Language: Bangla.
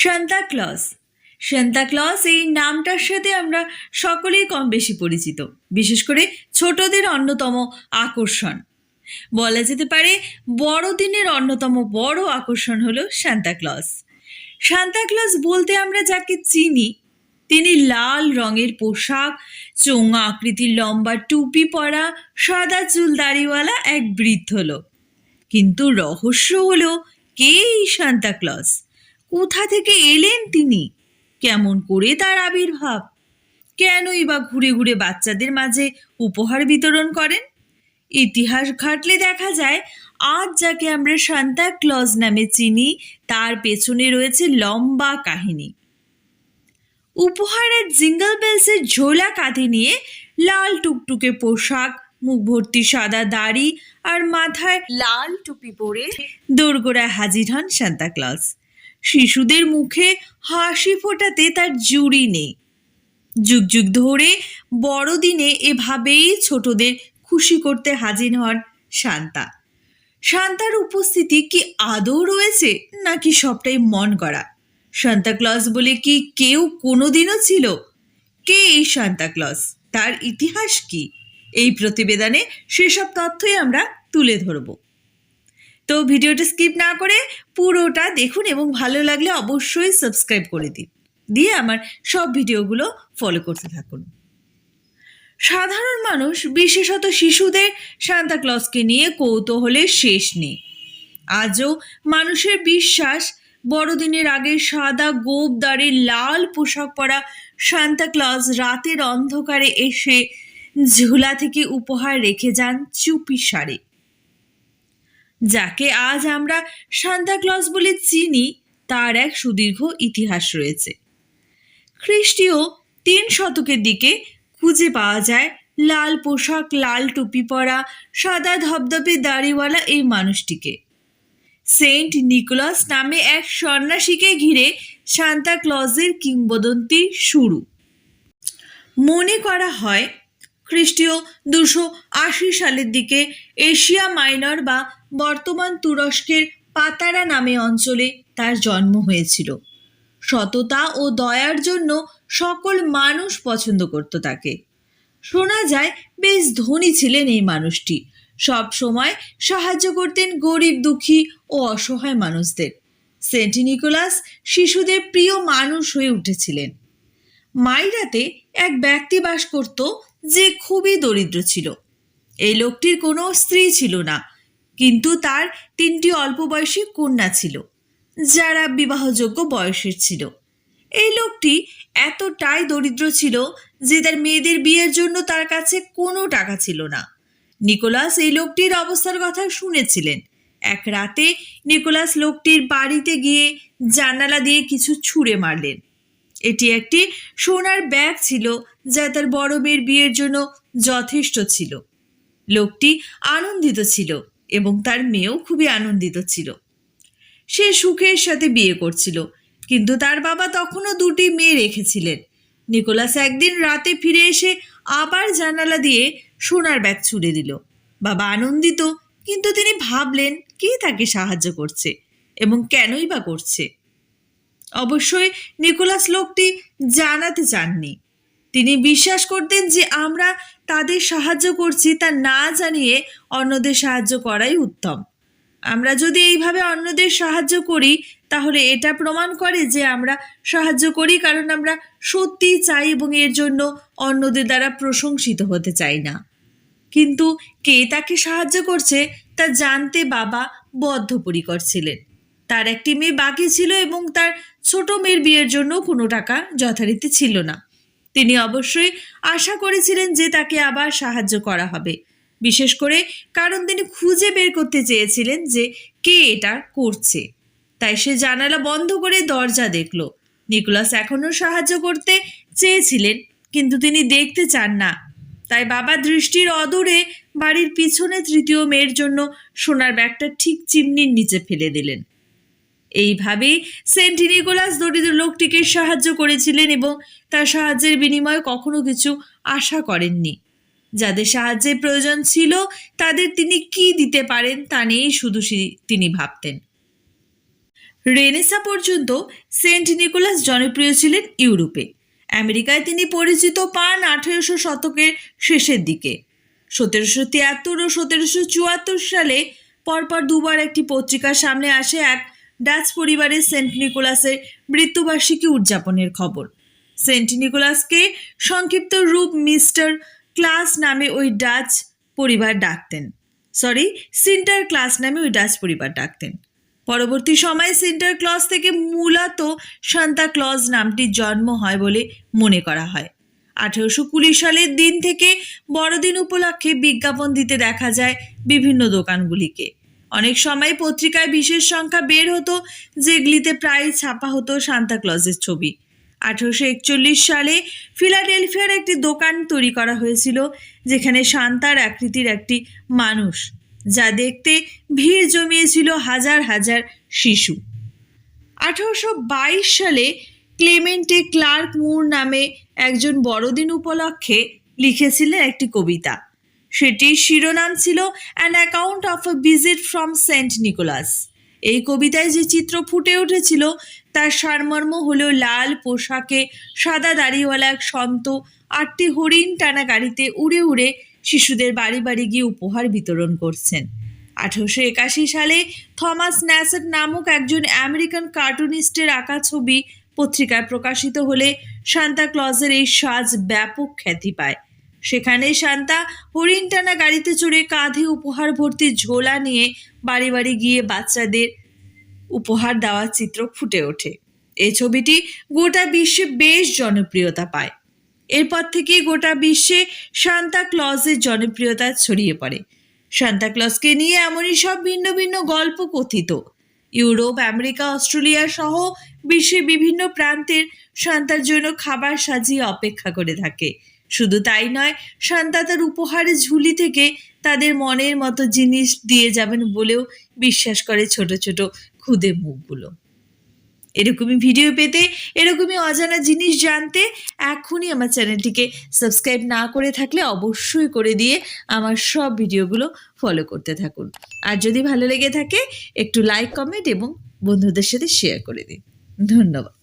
সান্তা ক্লজ সান্তা এই নামটার সাথে আমরা সকলেই কম বেশি পরিচিত, বিশেষ করে ছোটদের অন্যতম আকর্ষণ। বলা যেতে পারে বড়দিনের অন্যতম বড় আকর্ষণ হলো সান্তা ক্লজ সান্তা বলতে আমরা যাকে চিনি, তিনি লাল রঙের পোশাক, চোঙা আকৃতির লম্বা টুপি পরা, সাদা চুল দাড়িওয়ালা এক বৃদ্ধ লোক। কিন্তু রহস্য হলো, কে এই সান্তা কোথা থেকে এলেন তিনি? কেমন করে তার আবির্ভাব? কেনই বা ঘুরে ঘুরে বাচ্চাদের মাঝে উপহার বিতরণ করেন? ইতিহাস ঘাটলে দেখা যায় আজ যাকে আমরা সান্তা ক্লজ নামে চিনি তার পেছনে রয়েছে লম্বা কাহিনী। উপহারের জিঙ্গল বেলসের ঝোলা কাঁধে নিয়ে লাল টুকটুকে পোশাক মুখ ভর্তি সাদা দাড়ি আর মাথায় লাল টুপি পরে দোরগোড়ায় হাজির হন সান্তা ক্লজ। শিশুদের মুখে হাসি ফোটাতে তার জুড়ি নেই। যুগ যুগ ধরে বড়দিনে এভাবেই ছোটদের খুশি করতে হাজির হন শান্তা। শান্তার উপস্থিতি কি আদৌ রয়েছে নাকি সবটাই মন করা সান্তা ক্লজ বলে কি কেউ কোনোদিনও ছিল? কে এই সান্তা ক্লজ তার ইতিহাস কি? এই প্রতিবেদনে সেসব তথ্যই আমরা তুলে ধরব। তো ভিডিওটা স্কিপ না করে পুরোটা দেখুন এবং ভালো লাগলে অবশ্যই সাবস্ক্রাইব করে দিন। দিয়ে আমার সব ভিডিওগুলো ফলো করতে থাকুন। সাধারণ মানুষ, বিশেষত শিশুদের সান্তা ক্লজকে নিয়ে কৌতূহলের শেষ নেই। আজও মানুষের বিশ্বাস, বড়দিনের আগে সাদা গোপ দাড়ি লাল পোশাক পরা সান্তা ক্লজ রাতের অন্ধকারে এসে ঝুলা থেকে উপহার রেখে যান চুপি সারে যাকে আজ আমরা সান্তা ক্লজ বলে চিনি, তার এক সুদীর্ঘ ইতিহাস রয়েছে। খ্রিস্টীয় তিন শতকের দিকে খুঁজে পাওয়া যায় লাল পোশাক, লাল টুপি পরা, সাদা ধবধবে দাড়িওয়ালা এই মানুষটিকে। সেন্ট নিকোলাস নামে এক সন্ন্যাসীকে ঘিরে সান্তা ক্লজের কিংবদন্তি শুরু। মনে করা হয় খ্রিস্টীয় দুশো আশি সালের দিকে এশিয়া মাইনর বা বর্তমান তুরস্কের পাতারা নামে অঞ্চলে তার জন্ম হয়েছিল। সততা ও দয়ার জন্য সকল মানুষ পছন্দ করত তাকে। শোনা যায়, বেশ ধনী ছিলেন এই মানুষটি। সব সময় সাহায্য করতেন গরিব, দুঃখী ও অসহায় মানুষদের। সেন্ট নিকোলাস শিশুদের প্রিয় মানুষ হয়ে উঠেছিলেন। মাইরাতে এক ব্যক্তি বাস করত যে খুবই দরিদ্র ছিল। এই লোকটির কোনো স্ত্রী ছিল না, কিন্তু তার তিনটি অল্প বয়সী কন্যা ছিল, যারা বিবাহযোগ্য বয়সের ছিল। এই লোকটি এতটাই দরিদ্র ছিল যে তার মেয়েদের বিয়ের জন্য তার কাছে কোনো টাকা ছিল না। নিকোলাস এই লোকটির অবস্থার কথা শুনেছিলেন। এক রাতে নিকোলাস লোকটির বাড়িতে গিয়ে জানালা দিয়ে কিছু ছুঁড়ে মারলেন। এটি একটি সোনার ব্যাগ ছিল যা তার বড় মেয়ের বিয়ের জন্য যথেষ্ট ছিল। লোকটি আনন্দিত ছিল এবং তার মেয়েও খুবই আনন্দিত ছিল। সে সুখের সাথে বিয়ে করছিল, কিন্তু তার বাবা তখনও দুটি মেয়ে রেখেছিলেন। নিকোলাস একদিন রাতে ফিরে এসে আবার জানালা দিয়ে সোনার ব্যাগ ছুড়ে দিল। বাবা আনন্দিত, কিন্তু তিনি ভাবলেন, কে তাকে সাহায্য করছে এবং কেনই বা করছে? অবশ্যই নিকোলাস লোকটি জানাতে চাননি। তিনি বিশ্বাস করতেন যে আমরা তাদের সাহায্য করছি, তা না জানিয়ে অন্যদের সাহায্য করাই উত্তম। আমরা যদি এইভাবে অন্যদের সাহায্য করি, তাহলে এটা প্রমাণ করে যে আমরা সাহায্য করি, কারণ আমরা সত্যি চাই এবং এর জন্য অন্যদের দ্বারা প্রশংসিত হতে চাই না। কিন্তু কে তাকে সাহায্য করছে, তা জানতে বাবা বদ্ধপরিকর ছিলেন। তার একটি মেয়ে বাকি ছিল এবং তার ছোট মেয়ের বিয়ের জন্য কোনো টাকা যথারীতি ছিল না। তিনি অবশ্যই আশা করেছিলেন যে তাকে আবার সাহায্য করা হবে। বিশেষ করে কারণ তিনি খুঁজে বের করতে চেয়েছিলেন যে কে এটা করছে। তাই সে জানালা বন্ধ করে দরজা দেখল। নিকোলাস এখনও সাহায্য করতে চেয়েছিলেন, কিন্তু তিনি দেখতে চান না। তাই বাবা দৃষ্টির অদূরে বাড়ির পিছনে তৃতীয় মেয়ের জন্য সোনার ব্যাগটা ঠিক চিমনির নিচে ফেলে দিলেন। এইভাবেই সেন্ট নিকোলাস দরিদ্র লোকটিকে সাহায্য করেছিলেন এবং তার সাহায্যের বিনিময়ে কখনো কিছু আশা করেননি। যাদের সাহায্যের প্রয়োজন ছিল, তাদের তিনি কি দিতে পারেন তা নিয়েই শুধু তিনি ভাবতেন। রেনেসা পর্যন্ত সেন্ট নিকোলাস জনপ্রিয় ছিলেন ইউরোপে। আমেরিকায় তিনি পরিচিত পান আঠেরোশো শতকের শেষের দিকে। সতেরোশো তিয়াত্তর ও সতেরোশো চুয়াত্তর সালে পরপর দুবার একটি পত্রিকার সামনে আসে এক ডাচ পরিবারের সেন্ট নিকোলাসের মৃত্যুবার্ষিকী উদযাপনের খবর। সেন্ট নিকোলাসকে সংক্ষিপ্ত রূপ মিস্টার ক্লাস নামে ওই ডাচ পরিবার ডাকতেন। সরি, সিন্টার ক্লাস নামে ওই ডাচ পরিবার ডাকতেন। পরবর্তী সময়ে সিন্টার ক্লজ থেকে মূলত সান্তা ক্লজ নামটির জন্ম হয় বলে মনে করা হয়। আঠেরোশো কুড়ি সালের দিন থেকে বড়দিন উপলক্ষে বিজ্ঞাপন দিতে দেখা যায় বিভিন্ন দোকানগুলিকে। অনেক সময় পত্রিকায় বিশেষ সংখ্যা বের হতো, যেগুলিতে প্রায় ছাপা হতো সান্তা ক্লজের ছবি। আঠেরোশো একচল্লিশ সালে ফিলাডেলফিয়ার একটি দোকান তৈরি করা হয়েছিল, যেখানে শান্তার আকৃতির একটি মানুষ, যা দেখতে ভিড় জমিয়েছিল হাজার হাজার শিশু। আঠারোশো বাইশ সালে ক্লেমেন্টে ক্লার্ক মুর নামে একজন বড়দিন উপলক্ষে লিখেছিলেন একটি কবিতা। সেটির শিরোনাম ছিল an account of a visit from Saint Nicholas এই কবিতায় যে চিত্র ফুটে উঠেছিল, তার সারমর্ম হল লাল পোশাকে সাদা দাড়িওয়ালা এক সন্ত, আটটি হরিণ টানা গাড়িতে উড়ে উড়ে শিশুদের বাড়ি বাড়ি গিয়ে উপহার বিতরণ করছেন। আঠারোশো একাশি সালে থমাস ন্যাসেট নামক একজন আমেরিকান কার্টুনিস্টের আঁকা ছবি পত্রিকায় প্রকাশিত হলে সান্তা ক্লজের এই সাজ ব্যাপক খ্যাতি পায়। সেখানে শান্তা হরিণ টানা গাড়িতে চড়ে কাঁধে উপহার ভর্তি ঝোলা নিয়ে বাড়ি বাড়ি গিয়ে বাচ্চাদের উপহার দেওয়ার চিত্র ফুটে ওঠে। এই ছবিটি গোটা বিশ্বে বেশ জনপ্রিয়তা পায়। এরপর থেকে গোটা বিশ্বে সান্তা ক্লজের জনপ্রিয়তা ছড়িয়ে পড়ে। সান্তা ক্লজকে নিয়ে এমনই সব ভিন্ন ভিন্ন গল্প কথিত। ইউরোপ, আমেরিকা, অস্ট্রেলিয়া সহ বিশ্বের বিভিন্ন প্রান্তের সান্তার জন্য খাবার সাজিয়ে অপেক্ষা করে থাকে। শুধু তাই নয় সান্তা তার উপহারের ঝুলি থেকে তাদের মনের মতো জিনিস দিয়ে যাবেন বলেও বিশ্বাস করে ছোট ছোট খুদে মুখগুলো। এরকমই ভিডিও পেতে, এরকমই অজানা জিনিস জানতে এখনই আমার চ্যানেলটিকে সাবস্ক্রাইব না করে থাকলে অবশ্যই করে দিয়ে আমার সব ভিডিওগুলো ফলো করতে থাকুন। আর যদি ভালো লেগে থাকে, একটু লাইক কমেন্ট এবং বন্ধুদের সাথে শেয়ার করে দিন। ধন্যবাদ।